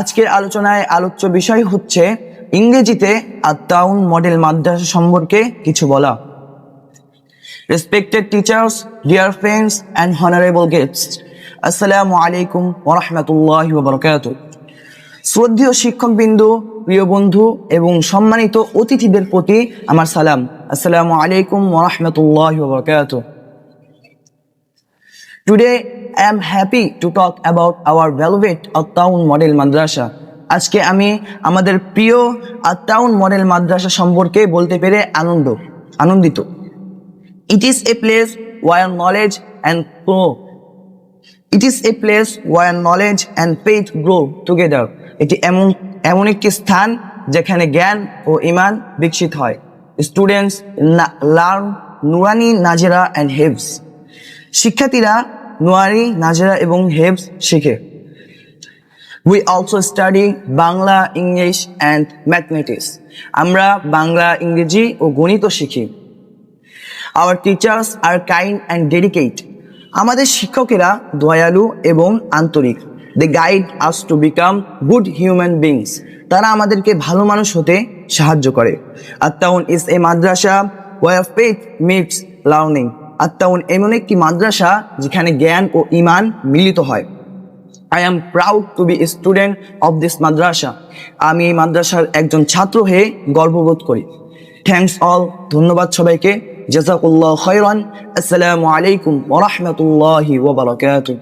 আজকের আলোচনায় আলোচ্য বিষয় হচ্ছে ইংরেজিতে আত্মাউন মডেল মাদ্রাসা সম্পর্কে কিছু বলা। Respected teachers dear friends and honourable guest আসসালামু আলাইকুম ওরহমতুল্লাহ বরকাত শ্রদ্ধেয় শিক্ষকবৃন্দু, প্রিয় বন্ধু এবং সম্মানিত অতিথিদের প্রতি আমার সালাম। আসসালামু আলাইকুম ওরহমতুল্লাহ বরকাত Today, I am happy to talk about our beloved Attaun Model Madrasa. আজকে আমি আমাদের প্রিয় আত্মাউন মডেল মাদ্রাসা সম্পর্কে বলতে পেরে আনন্দ আনন্দিত। It is a place where knowledge and grow it is a place where knowledge and faith grow together এটি এমন এমন একটি স্থান যেখানে জ্ঞান ও ইমান বিকশিত হয়। Students learn Nurani নাজেরা and haves শিক্ষার্থীরা নোয়ারি, নাজেরা এবং হেভস শিখে। We also study Bangla, English and mathematics আমরা বাংলা, ইংরেজি ও গণিত শিখি। Our teachers are kind and dedicate আমাদের শিক্ষকেরা দয়ালু এবং আন্তরিক। They guide us to become good human beings তারা আমাদেরকে ভালো মানুষ হতে সাহায্য করে। আর আত্মাউন is a madrasa where faith meets learning আত্মাউন এমন একটি মাদ্রাসা যেখানে জ্ঞান ও ইমান মিলিত হয়। I am proud to be student of this মাদ্রাসা। আমি এই মাদ্রাসার একজন ছাত্র হয়ে গর্ববোধ করি। থ্যাংকস অল ধন্যবাদ সবাইকে। জাজাকুল্লাহ খৈরান আসসালামু আলাইকুম ওরহমতুল্লাহি ওবরাকাতুহ